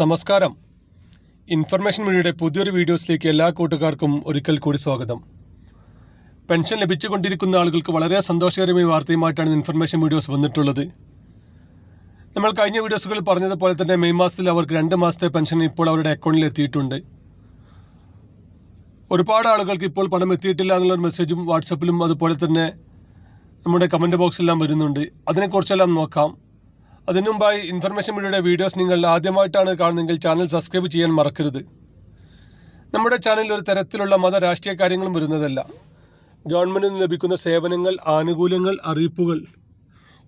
നമസ്കാരം. ഇൻഫർമേഷൻ മീഡിയയുടെ പുതിയൊരു വീഡിയോസിലേക്ക് എല്ലാ കൂട്ടുകാർക്കും ഒരിക്കൽ കൂടി സ്വാഗതം. പെൻഷൻ ലഭിച്ചുകൊണ്ടിരിക്കുന്ന ആളുകൾക്ക് വളരെ സന്തോഷകരമായ വാർത്തയുമായിട്ടാണ് ഇൻഫർമേഷൻ വീഡിയോസ് വന്നിട്ടുള്ളത്. നമ്മൾ കഴിഞ്ഞ വീഡിയോസുകളിൽ പറഞ്ഞതുപോലെ തന്നെ മെയ് മാസത്തിൽ അവർക്ക് രണ്ട് മാസത്തെ പെൻഷൻ ഇപ്പോൾ അവരുടെ അക്കൗണ്ടിൽ എത്തിയിട്ടുണ്ട്. ഒരുപാട് ആളുകൾക്ക് ഇപ്പോൾ പണം എത്തിയിട്ടില്ല എന്നുള്ളൊരു മെസ്സേജും വാട്സപ്പിലും അതുപോലെ തന്നെ നമ്മുടെ കമന്റ് ബോക്സിലെല്ലാം വരുന്നുണ്ട്. അതിനെക്കുറിച്ചെല്ലാം നോക്കാം. അതിനു മുമ്പായി ഇൻഫർമേഷൻ മീഡിയയുടെ വീഡിയോസ് നിങ്ങൾ ആദ്യമായിട്ടാണ് കാണുന്നതെങ്കിൽ ചാനൽ സബ്സ്ക്രൈബ് ചെയ്യാൻ മറക്കരുത്. നമ്മുടെ ചാനലിൽ ഒരു തരത്തിലുള്ള മത രാഷ്ട്രീയ കാര്യങ്ങളും വരുന്നതല്ല. ഗവൺമെന്റിൽ നിന്ന് ലഭിക്കുന്ന സേവനങ്ങൾ ആനുകൂല്യങ്ങൾ അറിയിപ്പുകൾ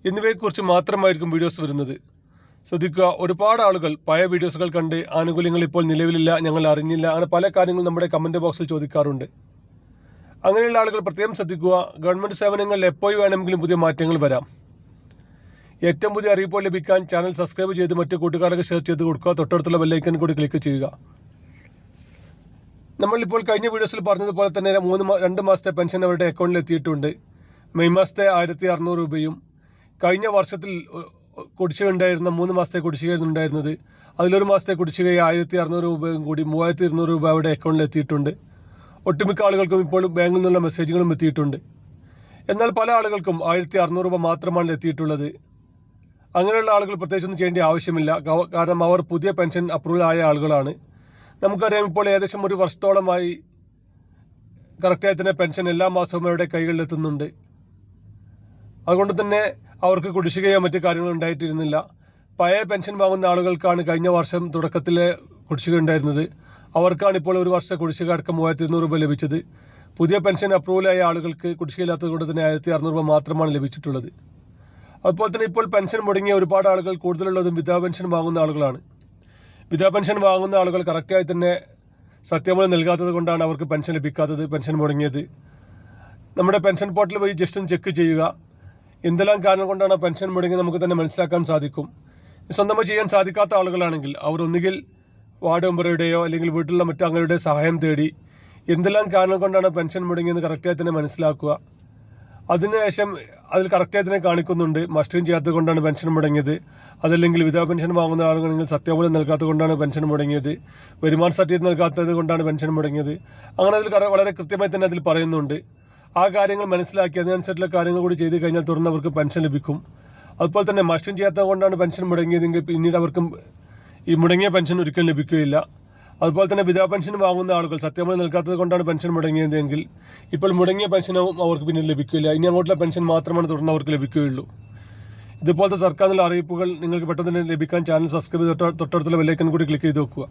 എന്നിവയെക്കുറിച്ച് മാത്രമായിരിക്കും വീഡിയോസ് വരുന്നത്. ശ്രദ്ധിക്കുക ഒരുപാട് ആളുകൾ പഴയ വീഡിയോസുകൾ കണ്ട് ആനുകൂല്യങ്ങൾ ഇപ്പോൾ നിലവിലില്ല ഞങ്ങൾ അറിഞ്ഞില്ല അങ്ങനെ പല കാര്യങ്ങളും നമ്മുടെ കമന്റ് ബോക്സിൽ ചോദിക്കാറുണ്ട്. അങ്ങനെയുള്ള ആളുകൾ പ്രത്യേകം ശ്രദ്ധിക്കുക ഗവൺമെന്റ് സേവനങ്ങളിൽ എപ്പോഴും വേണമെങ്കിലും പുതിയ മാറ്റങ്ങൾ വരാം. ഏറ്റവും പുതിയ അറിയിപ്പോൾ ലഭിക്കാൻ ചാനൽ സബ്സ്ക്രൈബ് ചെയ്ത് മറ്റു കൂട്ടുകാർക്ക് ഷെയർ ചെയ്ത് കൊടുക്കുക. തൊട്ടടുത്തുള്ള ബെല്ലൈക്കൻ കൂടി ക്ലിക്ക് ചെയ്യുക. നമ്മളിപ്പോൾ കഴിഞ്ഞ വീഡിയോസിൽ പറഞ്ഞതുപോലെ തന്നെ മൂന്ന് രണ്ട് മാസത്തെ പെൻഷൻ അവരുടെ അക്കൗണ്ടിൽ എത്തിയിട്ടുണ്ട്. മെയ് മാസത്തെ ആയിരത്തി അറുന്നൂറ് രൂപയും കഴിഞ്ഞ വർഷത്തിൽ കുടിശ്ശിക ഉണ്ടായിരുന്ന മൂന്ന് മാസത്തെ കുടിശ്ശികയായിരുന്നു ഉണ്ടായിരുന്നത്. അതിലൊരു മാസത്തെ കുടിശ്ശിക ആയിരത്തി അറുന്നൂറ് രൂപയും കൂടി മൂവായിരത്തി ഇരുന്നൂറ് രൂപ അവരുടെ അക്കൗണ്ടിൽ എത്തിയിട്ടുണ്ട്. ഒട്ടുമിക്ക ആളുകൾക്കും ഇപ്പോൾ ബാങ്കിൽ നിന്നുള്ള മെസ്സേജുകളും എത്തിയിട്ടുണ്ട്. എന്നാൽ പല ആളുകൾക്കും ആയിരത്തി അറുന്നൂറ് രൂപ മാത്രമാണ് എത്തിയിട്ടുള്ളത്. അങ്ങനെയുള്ള ആളുകൾ പ്രത്യേകിച്ചൊന്നും ചെയ്യേണ്ട ആവശ്യമില്ല. കാരണം അവർ പുതിയ പെൻഷൻ അപ്രൂവൽ ആയ ആളുകളാണ്. നമുക്കറിയാം ഇപ്പോൾ ഏകദേശം ഒരു വർഷത്തോളമായി കറക്റ്റായി തന്നെ പെൻഷൻ എല്ലാ മാസവും അവരുടെ കൈകളിലെത്തുന്നുണ്ട് അതുകൊണ്ട് തന്നെ അവർക്ക് കുടിശ്ശികയോ മറ്റു കാര്യങ്ങളോ ഉണ്ടായിട്ടിരുന്നില്ല. പഴയ പെൻഷൻ വാങ്ങുന്ന ആളുകൾക്കാണ് കഴിഞ്ഞ വർഷം തുടക്കത്തിലെ കുടിശ്ശിക ഉണ്ടായിരുന്നത്. അവർക്കാണ് ഇപ്പോൾ ഒരു വർഷ കുടിശ്ശിക അടക്കം മൂവായിരത്തി ഇരുന്നൂറ് രൂപ ലഭിച്ചത്. പുതിയ പെൻഷൻ അപ്രൂവൽ ആയ ആളുകൾക്ക് കുടിശ്ശികയില്ലാത്തത് കൊണ്ട് തന്നെ ആയിരത്തി അറുന്നൂറ് രൂപ മാത്രമാണ് ലഭിച്ചിട്ടുള്ളത്. അതുപോലെ തന്നെ ഇപ്പോൾ പെൻഷൻ മുടങ്ങിയ ഒരുപാട് ആളുകൾ കൂടുതലുള്ളതും വിധവ പെൻഷൻ വാങ്ങുന്ന ആളുകളാണ്. വിധവ പെൻഷൻ വാങ്ങുന്ന ആളുകൾ കറക്റ്റായി തന്നെ സത്യമൂലം നൽകാത്തത് കൊണ്ടാണ് അവർക്ക് പെൻഷൻ ലഭിക്കാത്തത് പെൻഷൻ മുടങ്ങിയത്. നമ്മുടെ പെൻഷൻ പോർട്ടൽ വഴി ജസ്റ്റ് ഒന്ന് ചെക്ക് ചെയ്യുക. എന്തെല്ലാം കാരണം കൊണ്ടാണ് പെൻഷൻ മുടങ്ങി നമുക്ക് തന്നെ മനസ്സിലാക്കാൻ സാധിക്കും. സ്വന്തമായി ചെയ്യാൻ സാധിക്കാത്ത ആളുകളാണെങ്കിൽ അവർ ഒന്നുകിൽ വാർഡ് മെമ്പറുടെയോ അല്ലെങ്കിൽ വീട്ടിലുള്ള മറ്റു അംഗങ്ങളുടെ സഹായം തേടി എന്തെല്ലാം കാരണം കൊണ്ടാണ് പെൻഷൻ മുടങ്ങിയെന്ന് കറക്റ്റായി തന്നെ മനസ്സിലാക്കുക. അതിനുശേഷം അതിൽ കറക്റ്റായി തന്നെ കാണിക്കുന്നുണ്ട്. മസ്റ്ററിങ് ചെയ്യാത്തത് കൊണ്ടാണ് പെൻഷൻ മുടങ്ങിയത്. അതല്ലെങ്കിൽ വിധവാ പെൻഷൻ വാങ്ങുന്ന ആളുകളെങ്കിൽ സത്യാമൂലം നൽകാത്തത് കൊണ്ടാണ് പെൻഷൻ മുടങ്ങിയത്. വരുമാന സർട്ടിഫിക്കറ്റ് നൽകാത്തത് കൊണ്ടാണ് പെൻഷൻ മുടങ്ങിയത്. അങ്ങനെ അതിൽ വളരെ കൃത്യമായി തന്നെ അതിൽ പറയുന്നുണ്ട്. ആ കാര്യങ്ങൾ മനസ്സിലാക്കി അതിനനുസരിച്ചുള്ള കാര്യങ്ങൾ കൂടി ചെയ്ത് കഴിഞ്ഞാൽ തുടർന്ന് അവർക്ക് പെൻഷൻ ലഭിക്കും. അതുപോലെ തന്നെ മസ്റ്ററിങ് ചെയ്യാത്തത് കൊണ്ടാണ് പെൻഷൻ മുടങ്ങിയതെങ്കിൽ പിന്നീട് അവർക്കും ഈ മുടങ്ങിയ പെൻഷൻ ഒരിക്കലും ലഭിക്കുകയില്ല. അതുപോലെ തന്നെ വിധവ പെൻഷൻ വാങ്ങുന്ന ആളുകൾ സത്യമായി നൽകാത്തത് കൊണ്ടാണ് പെൻഷൻ മുടങ്ങിയതെങ്കിൽ ഇപ്പോൾ മുടങ്ങിയ പെൻഷനും അവർക്ക് പിന്നീട് ലഭിക്കില്ല. ഇനി അങ്ങോട്ടുള്ള പെൻഷൻ മാത്രമാണ് തുടർന്ന് അവർക്ക് ലഭിക്കുകയുള്ളൂ. ഇതുപോലത്തെ സർക്കാരിനുള്ള അറിയിപ്പുകൾ നിങ്ങൾക്ക് പെട്ടെന്ന് തന്നെ ലഭിക്കാൻ ചാനൽ സബ്സ്ക്രൈബ് ചെയ്ത് തൊട്ട- തൊട്ടടുത്തുള്ള ബെല്ലൈക്കൻ കൂടി ക്ലിക്ക് ചെയ്ത് വെക്കുക.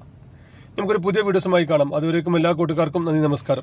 നമുക്കൊരു പുതിയ വീഡിയോസുമായി കാണാം. അതുവരേക്കും എല്ലാ കൂട്ടുകാർക്കും നന്ദി നമസ്കാരം.